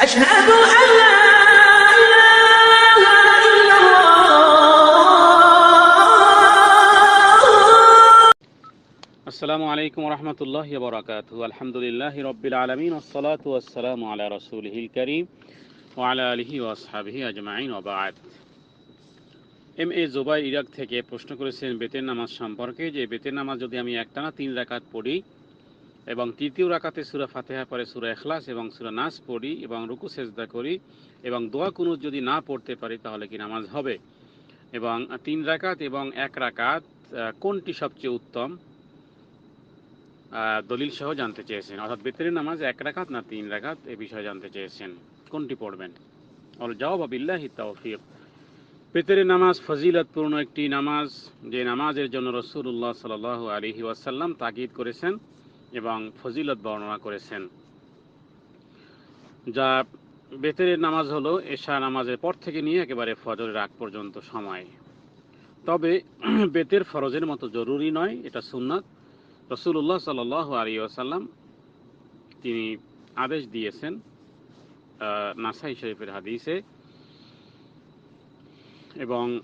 أشهد أن لا إله إلا الله আসসালামু আলাইকুম রহমতুল্লাহ বরাকাত আলহামদুলিল্লাহ রব্বিল আলমিন ওসলাত ওয়াসালাম আলা রসুলহিল করিম ওয়ালা আলহি ওয়াসহাবিহি আজমাইন ওবাদ এম এ জোবাই ইরাক থেকে প্রশ্ন করেছেন বেতের নামাজ সম্পর্কে যে বেতের নামাজ যদি আমি একটানা তিন রাকাত পড়ি এবং তৃতীয় রাকাতে সুরা ফাতেহা পরে সুরা এখলাস এবং সুরা নাস পড়ি এবং রুকু, সেজদা করি এবং দোয়া কুনুত যদি না পড়তে পারি তাহলে কি নামাজ হবে? এবং তিন রাকাত এবং এক রাকাত কোনটি সবচেয়ে উত্তম? দলিল সহ জানতে চেয়েছেন। অর্থাৎ বেতরের নামাজ এক রাকাত না তিন রাকাত এ বিষয়ে জানতে চেয়েছেন। কোনটি পড়বেন? অল জবাব, বিল্লাহি তৌফিক। বেতরের নামাজ ফজিলতপূর্ণ একটি নামাজ। যে নামাজের জন্য রসুল্লাহ সাল আলহি ওয়াসাল্লাম তাগিদ করেছেন। এবং ফজিলত বর্ণনা করেছেন। যা বেতরের নামাজ হলো এশা নামাজের পর থেকে নিয়ে একেবারে ফজরের আগ পর্যন্ত সময়। তবে বেতের ফরজের মতো জরুরি নয়, এটা সুন্নাত। রসুল্লাহ সাল আলী আসাল্লাম তিনি আদেশ দিয়েছেন নাসাই শরীফের হাদিসে। এবং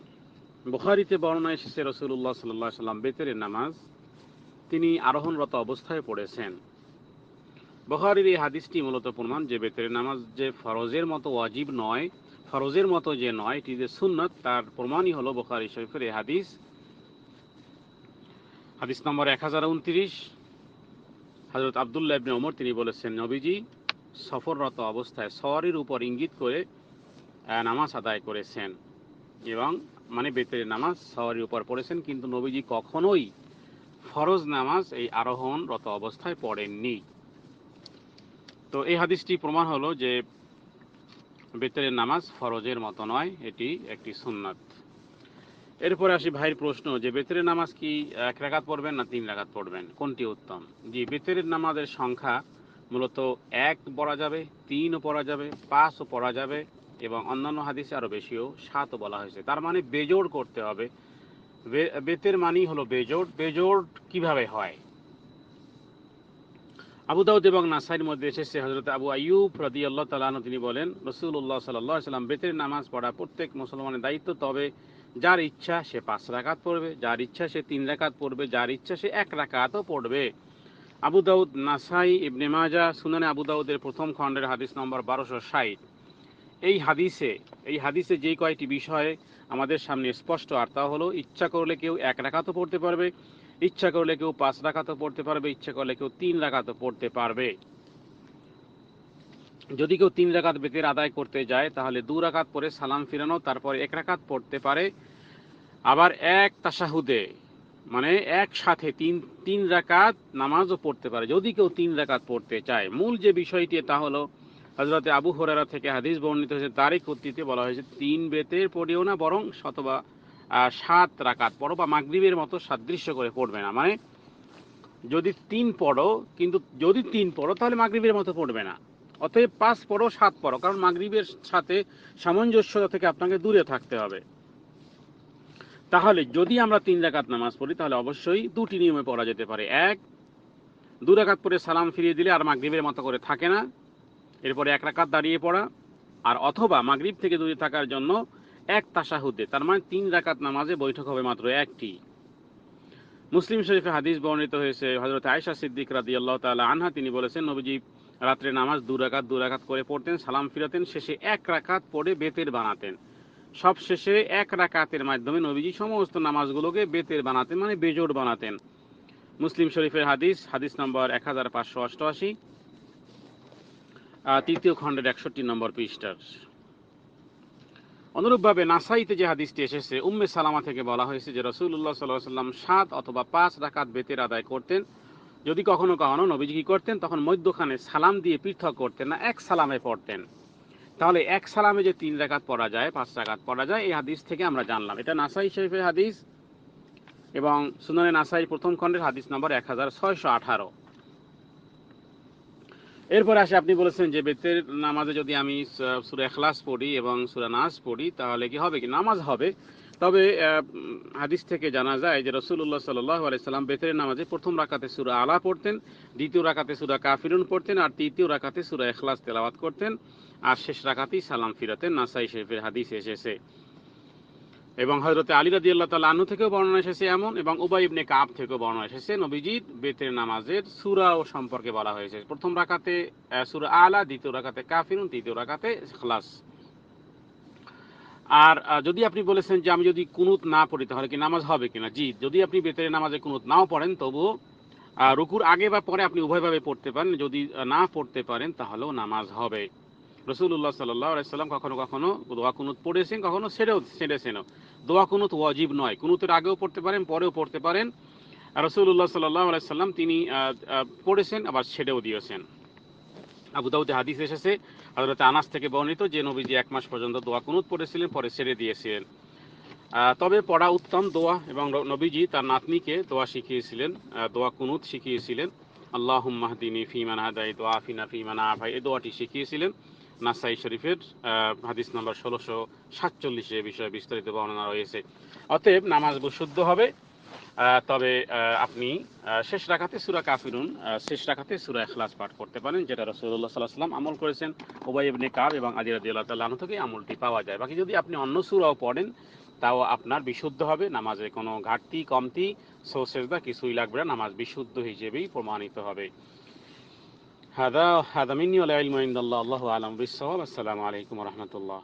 বুখারিতে বর্ণনা এসেছে রসুল্লাহ সাল্লাহ সাল্লাম বেতের নামাজ তিনি আরোহণরত অবস্থায় পড়েছেন। বখারির এই হাদিসটি মূলত প্রমাণ যে বেতের নামাজ যে ফরজের মতো ওয়াজিব নয়, ফরজের মতো যে নয়, এটি যে সুন্নত, তার প্রমাণই হলো বখারি শরীফের এই হাদিস। হাদিস নম্বর এক হাজার উনত্রিশ। হজরত আবদুল্লাহ ইবনে ওমর তিনি বলেছেন, নবীজি সফররত অবস্থায় সওয়ারির উপর ইঙ্গিত করে নামাজ আদায় করেছেন। এবং মানে বেতের নামাজ সওয়ারির উপর পড়েছেন, কিন্তু নবীজি কখনোই ফরজ নামাজ এই আরোহণরত অবস্থায় পড়েননি। তো এই হাদিসটি প্রমাণ হলো যে বেতের নামাজ ফরজের মতো নয়, এটি একটি সুন্নাত। এরপরে আসি ভাইয়ের প্রশ্ন, যে বেতের নামাজ কি এক রাকাত পড়বেন না তিন রাকাত পড়বেন? কোনটি উত্তম? জি, বেতরের নামাজের সংখ্যা মূলত এক পড়া যাবে, তিনও পড়া যাবে, পাঁচও পড়া যাবে এবং অন্যান্য হাদিসে আরও বেশিও, সাতও বলা হয়েছে। তার মানে বেজোড় করতে হবে বেতের মানেই হলো বেজোড়। বেজোড় কীভাবে হয়? আবু দাউদ এবং নাসাইর মধ্যে এসেছে হজরত আবু আইয়ুব রদি আল্লাহ তালাহ তিনি বলেন রসুল্লাহ সাল্লাহ সাল্লাম বেতের নামাজ পড়া প্রত্যেক মুসলমানের দায়িত্ব। তবে যার ইচ্ছা সে পাঁচ রাকাত পড়বে, যার ইচ্ছা সে তিন রাকাত পড়বে, যার ইচ্ছা সে এক রাকাতও পড়বে। আবু দাউদ, নাসাই, ইবনে মাজা সুনানে আবু দাউদের প্রথম খণ্ডের হাদিস নম্বর বারোশো ষাট। এই হাদিসে এই হাদিসে যেই কয়টি বিষয়ে আমাদের সামনে স্পষ্ট, আর তা হলো ইচ্ছা করলে কেউ এক রাকাতও পড়তে পারবে, ইচ্ছা করলে কেউ পাঁচ রাকাতও পড়তে পারবে, ইচ্ছা করলে কেউ তিন রাকাতও পড়তে পারবে। যদি কেউ তিন রাকাত বেতের আদায় করতে যায়, তাহলে দু রাকাত পরে সালাম ফিরানো, তারপর এক রাকাত পড়তে পারে। আবার এক তাসাহুদে মানে একসাথে তিন তিন রাকাত নামাজও পড়তে পারে, যদি কেউ তিন রাকাত পড়তে চায়। মূল যে বিষয়টি, তা হলো হজরতে আবু হরারা থেকে হাদিস বর্ণিত হয়েছে তারই কর্তৃত্বে বলা হয়েছে তিন বেতের পড়েও না, বরং শতবা সাত রাকাত পড়ো বা মাগরিবের মতো সাদৃশ্য করে পড়বে না। মানে যদি তিন পড়ো, কিন্তু যদি তিন পড়ো, তাহলে মাগরিবের মতো পড়বে না। অতএব পাঁচ পড়ো, সাত পড়ো, কারণ মাগরিবের সাথে সামঞ্জস্যতা থেকে আপনাকে দূরে থাকতে হবে। তাহলে যদি আমরা তিন রাকাত নামাজ পড়ি, তাহলে অবশ্যই দুটি নিয়মে পড়া যেতে পারে। এক, দু রাকাত পরে সালাম ফিরিয়ে দিলে আর মাগরিবের মতো করে থাকে না। এরপরে এক রাকাত দাঁড়িয়ে পড়া আর অথবা মাগরিব থেকে দূরে থাকার জন্য এক তাসাহুদে তার মানে তিন রাকাত নামাজে বৈঠক হবে মাত্র একটি। মুসলিম শরীফে হাদিস বর্ণিত হয়েছে হজরত আয়েশা সিদ্দিক রাদি আল্লাহ তালা আনহা তিনি বলেছেন, নবীজি রাত্রে নামাজ দু রাকাত দু রাকাত করে পড়তেন, সালাম ফিরাতেন, শেষে এক রাকাত পড়ে বেতের বানাতেন। সব শেষে এক রাকাতের মাধ্যমে নবীজি সমস্ত নামাজগুলোকে বেতের বানাতেন মানে বেজোড় বানাতেন। মুসলিম শরীফের হাদিস হাদিস নম্বর এক হাজার পাঁচশো অষ্টআশি। তৃতীয় খণ্ডের একষট্টি নম্বর পৃষ্ঠার। অনুরূপভাবে নাসাইতে যে হাদিসটি এসেছে, উম্মে সালামা থেকে বলা হয়েছে যে রসুল্লাহ সাল্লাহ সাল্লাম সাত অথবা পাঁচ রাকাত বেতের আদায় করতেন। যদি কখনো কখনো নবীজি করতেন? তখন মধ্যখানে সালাম দিয়ে পৃথক করতেন না, এক সালামে পড়তেন। তাহলে এক সালামে যে তিন রাকাত পড়া যায়, পাঁচ রাকাত পড়া যায়, এই হাদিস থেকে আমরা জানলাম। এটা নাসাই শরীফের হাদিস এবং সুনানে নাসাই প্রথম খণ্ডের হাদিস নম্বর এক হাজার ছয়শো আঠারো। এরপরে আসে আপনি বলেছেন যে বেতের নামাজে যদি আমি সুরা এখলাস পড়ি এবং সুরা নাস পড়ি, তাহলে কি হবে কি? নামাজ হবে। তবে হাদিস থেকে জানা যায় যে রসুল্লাহ সাল্লাহ আলাইসাল্লাম বেতরের নামাজে প্রথম রাকাতে সুরা আলা পড়তেন, দ্বিতীয় রাকাতে সুরা কাফিরুন পড়তেন আর তৃতীয় রাকাতে সুরা এখলাস তেলাওয়াত করতেন। আর শেষ রাকাতেই সালাম ফিরাতেন। নাসাই শরীফের হাদিস এসেছে। এবং হজরত আলী রাদি আল্লাহ তাল্লাহ আনু থেকেও বর্ণনা এসেছে এমন এবং উবাই ইবনে কাব থেকেও বর্ণনা এসেছে। নবীজির বেতের নামাজের সুরা ও সম্পর্কে বলা হয়েছে। প্রথম আহ, সুরা আলা দ্বিতীয় রাকাতে কাফিরুন তৃতীয় রাকাতে খালাস আর যদি আপনি বলেছেন যে আমি যদি কুনুত না পড়ি তাহলে কি নামাজ হবে কিনা? জি যদি আপনি বেতের নামাজে কুনুত নাও পড়েন তবুও রুকুর আগে বা পরে আপনি উভয়ভাবে পড়তে পারেন। যদি না পড়তে পারেন তাহলেও নামাজ হবে। রসুল্লাহ সাল্লাহ আলাইসাল্লাম কখনো কখনো দোয়া কুনুত পড়েছেন, কখনো সেরেও সেরেছেনও। দোয়া কুনুত ওয়াজিব নয়। কুনুতের আগেও পড়তে পারেন, পরেও পড়তে পারেন। রসুল্লাহ সাল্লাহ আলাইসাল্লাম তিনি পড়েছেন, আবার ছেড়েও দিয়েছেন। আবু হাদিস এসেছে হজরত আনাস থেকে বর্ণিত যে নবীজি এক মাস পর্যন্ত দোয়া কুনুত পড়েছিলেন, পরে ছেড়ে দিয়েছিলেন। তবে পড়া উত্তম দোয়া এবং নবীজি তার নাতনিকে দোয়া শিখিয়েছিলেন দোয়া কুনুত শিখিয়েছিলেন। আল্লাহ মাহদিনী ফিমান হাদাই দোয়া ফিনা ফিমান আফাই এই দোয়াটি শিখিয়েছিলেন। নাসাই শরীফের হাদিস নম্বর ষোলোশো সাতচল্লিশে বিষয়ে বিস্তারিত বর্ণনা রয়েছে। অতএব নামাজ শুদ্ধ হবে তবে আপনি শেষ রাখাতে সুরা কাফিরুন শেষ রাখাতে সুরা এখলাস পাঠ করতে পারেন, যেটা রসুল্লাহ সাল্লাহ সাল্লাম আমল করেছেন ওবাই ইবনে কাব এবং আদি রাদি আল্লাহ তাল্লাহ থেকে আমলটি পাওয়া যায়। বাকি যদি আপনি অন্য সুরাও পড়েন, তাও আপনার বিশুদ্ধ হবে। নামাজে কোনো ঘাটতি, কমতি, সোসেজদা কিছুই লাগবে না। নামাজ বিশুদ্ধ হিসেবেই প্রমাণিত হবে। هذا هذا مني والعلم عند الله. الله أعلم بالصواب. السلام عليكم ورحمة الله.